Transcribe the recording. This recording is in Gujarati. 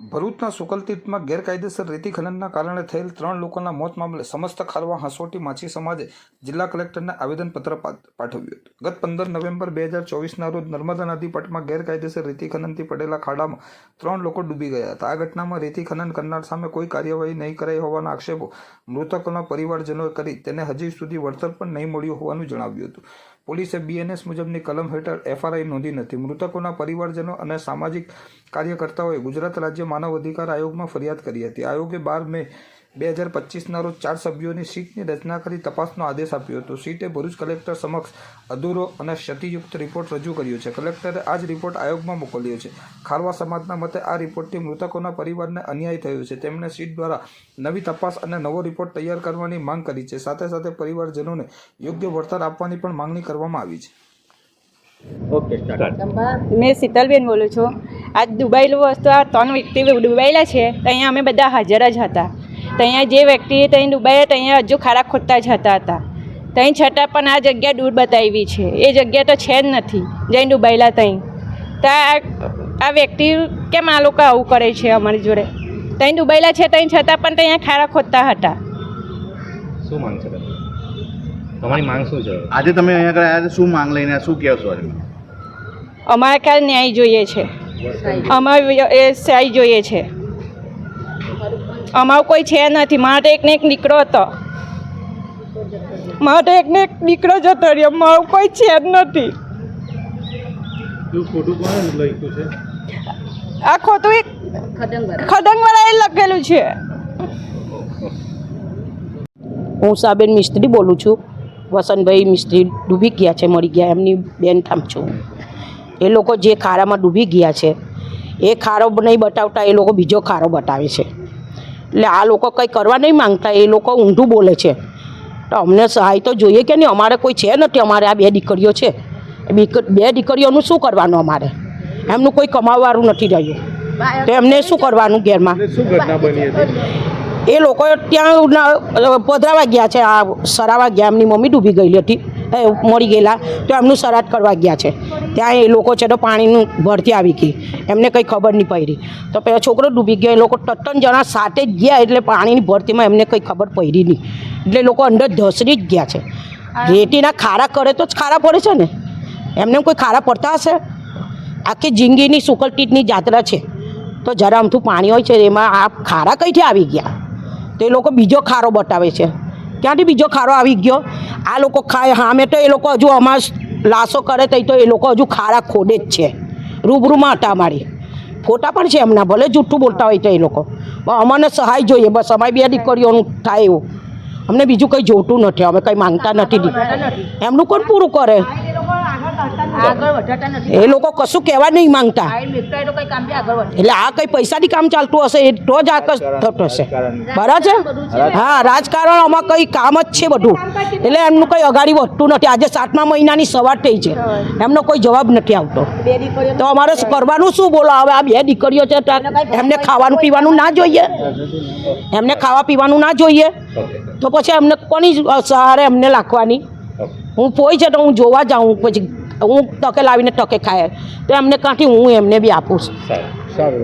ભરૂચના સુકલતીર્થમાં ગેરકાયદેસર રેતી ખનનના કારણે થયેલ ત્રણ લોકોના મોત મામલે સમસ્ત ખારવા હાંસોટી માછી સમાજે જિલ્લા કલેક્ટરને આવેદનપત્ર પાઠવ્યું હતું. ગત પંદર નવેમ્બર બે હજાર ચોવીસના રોજ નર્મદા નદી પટમાં ગેરકાયદેસર રેતી ખનનથી પડેલા ખાડામાં ત્રણ લોકો ડૂબી ગયા હતા. આ ઘટનામાં રેતી ખનન કરનાર સામે કોઈ કાર્યવાહી નહીં કરાઈ હોવાના આક્ષેપો મૃતકોના પરિવારજનોએ કરી તેને હજી સુધી વળતર પણ નહીં મળ્યું હોવાનું જણાવ્યું હતું. પોલીસે બીએનએસ મુજબની કલમ હેઠળ એફઆરઆઈ નોંધી નથી. મૃતકોના પરિવારજનો અને સામાજિક કાર્યકર્તાઓએ ગુજરાત રાજ્ય માનવ અધિકાર આયોગમાં ફરિયાદ કરી હતી. આયોગે બાર મે બે હજાર પચીસના રોજ ચાર સભ્યોની સીટની રચના કરી તપાસનો આદેશ આપ્યો હતો. સીટે ભરૂચ કલેક્ટર સમક્ષ અધૂરો અને ક્ષતિયુક્ત રિપોર્ટ રજૂ કર્યો છે. કલેક્ટરે આ જ રિપોર્ટ આયોગમાં મોકલ્યો છે. ખારવા સમાજના મતે આ રિપોર્ટથી મૃતકોના પરિવારને અન્યાય થયો છે. તેમણે સીટ દ્વારા નવી તપાસ અને નવો રિપોર્ટ તૈયાર કરવાની માંગ કરી છે. સાથે સાથે પરિવારજનોને યોગ્ય વળતર આપવાની પણ માંગણી કરવામાં આવી છે. ઓકે મેં શીતલબેન બોલું છું. આજ ડૂબાયેલું વસ્તુ આ ત્રણ વ્યક્તિ ડૂબાયેલા છે તો અહીંયા અમે બધા હાજર જ હતા. તો અહીંયા જે વ્યક્તિ ત્યાં ડૂબાયા તો અહીંયા હજુ ખાડા ખોદતા જ હતા હતા ત્યાં છતાં પણ આ જગ્યા દૂર બતાવી છે. એ જગ્યા તો છે જ નથી જઈને ડૂબાયેલા ત્યાં તો આ આ વ્યક્તિ કેમ આ લોકો આવું કરે છે અમારી જોડે? ત્યાં ડૂબાયેલા છે ત્યાં છતાં પણ ત્યાં ખાડા ખોદતા હતા. શું માંગ છે તમારી માંગ શું છે? આજે તમે અહીંયા આગળ આવ્યા શું માંગ લઈને શું કહેશો અમારે કાલ ન્યાય જોઈએ છે. અમારે એ સહાય જોઈએ છે. અમારો કોઈ છે નથી. મારે તો એકને એક દીકરો હતો. મારે તો એકને એક દીકરો જતો રહ્યો. મારું કોઈ છે જ નથી. આ ખોટું એક ખડંગવાળાએ લખેલું છે. હું સાબેન મિસ્ત્રી બોલું છું. વસંતભાઈ મિસ્ત્રી ડૂબી ગયા છે મળી ગયા. એમની બેન ઠામ છું. એ લોકો જે ખારામાં ડૂબી ગયા છે એ ખારો નહીં બતાવતા એ લોકો બીજો ખારો બતાવે છે. એટલે આ લોકો કંઈ કરવા નહીં માંગતા એ લોકો ઊંધું બોલે છે. તો અમને સહાય તો જોઈએ કે નહીં? અમારે કોઈ છે નથી અમારે આ બે દીકરીઓ છે. બે દીકરીઓનું શું કરવાનું અમારે? એમનું કોઈ કમાવવાનું નથી રહ્યું. તો એમને શું કરવાનું ઘેરમાં? એ લોકો ત્યાં પધરાવા ગયા છે આ સરાવા ગયા એમની મમ્મી ડૂબી ગયેલી હતી એ મરી ગયેલા તો એમનું સરાટ કરવા ગયા છે. ત્યાં એ લોકો છે તો પાણીનું ભરતી આવી ગઈ એમને કંઈ ખબર નહીં પડી. તો પહેલાં છોકરો ડૂબી ગયો. એ લોકો ત્રણ જણા સાથે જ ગયા એટલે પાણીની ભરતીમાં એમને કંઈ ખબર પડી નહીં. એટલે એ લોકો અંદર ધસરી જ ગયા છે. રેતીના ખારા કરે તો જ ખારા પડે છે ને? એમને કોઈ ખારા પડતા હશે? આખી જિંદગીની સુકલટીટની જાત્રા છે. તો જરા અમથું પાણી હોય છે એમાં આ ખારા કઈથી આવી ગયા? તો એ લોકો બીજો ખારો બતાવે છે. ક્યાંથી બીજો ખારો આવી ગયો? આ લોકો ખાય સામે તો એ લોકો હજુ અમાર લાશો કરે તઈ તો એ લોકો હજુ ખારા ખોડે જ છે. રૂબરૂમાં હતા અમારી ફોટા પણ છે એમના, ભલે જૂઠું બોલતા હોય તો એ લોકો. અમને સહાય જોઈએ, બસ અમારી બે દીકરીઓનું થાય એવું. અમને બીજું કંઈ જોતું નથી, અમે કંઈ માંગતા નથી એમનું કોણ પૂરું કરે? એ લોકો કશું કહેવા નહીં માંગતા. એટલે આ કઈ પૈસાથી કામ ચાલતું હશે એ તો જ આ થતો થતું હશે. બરાબર છે? હા રાજકારણ આમાં કઈ કામ જ છે બધું. એટલે એમનું કઈ અગાડી વધતું નથી. આજે સાતમા મહિનાની સવાર થઈ છે. એમનો કોઈ જવાબ નથી આવતો. તો અમારે કરવાનું શું બોલો? હવે આ બે દીકરીઓ છે એમને ખાવાનું પીવાનું ના જોઈએ? એમને ખાવા પીવાનું ના જોઈએ? તો પછી એમને કોની સહારે એમને લાખવાની? હું પોઈ છે તો હું જોવા જાઉં. પછી હું તકે લાવીને તકે ખાય. તો એમને કાંઠી હું એમને બી આપું છું. સારું.